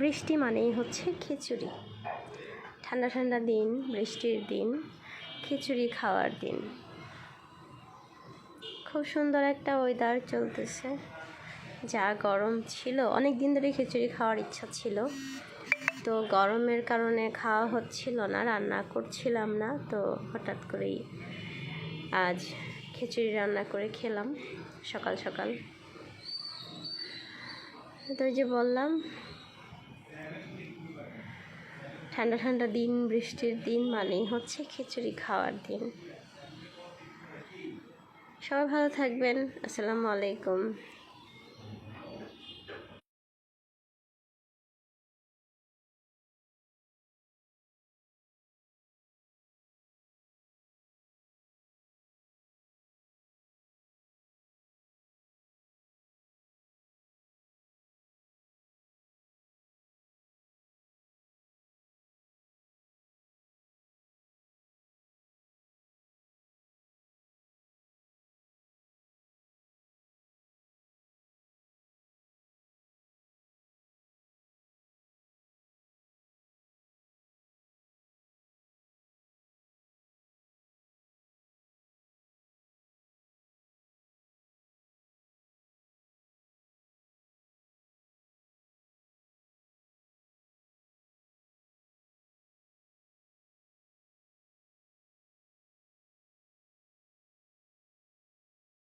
বৃষ্টি মানেই হচ্ছে খিচুড়ি। ঠান্ডা ঠান্ডা দিন, বৃষ্টির দিন, খিচুড়ি খাওয়ার দিন। খুব সুন্দর একটা ওয়েদার চলতেছে। যা গরম ছিল, অনেক দিন ধরে খিচুড়ি খাওয়ার ইচ্ছা ছিল। তো গরমের কারণে খাওয়া হচ্ছিল না, রান্না করছিলাম না, তো হঠাৎ করেই আজ খিচুড়ি রান্না করে খেলাম সকাল সকাল। তো যে বললাম ঠান্ডা ঠান্ডা দিন, বৃষ্টির দিন মানেই হচ্ছে খিচুড়ি খাওয়ার দিন। সবাই ভালো থাকবেন। আসসালামু আলাইকুম।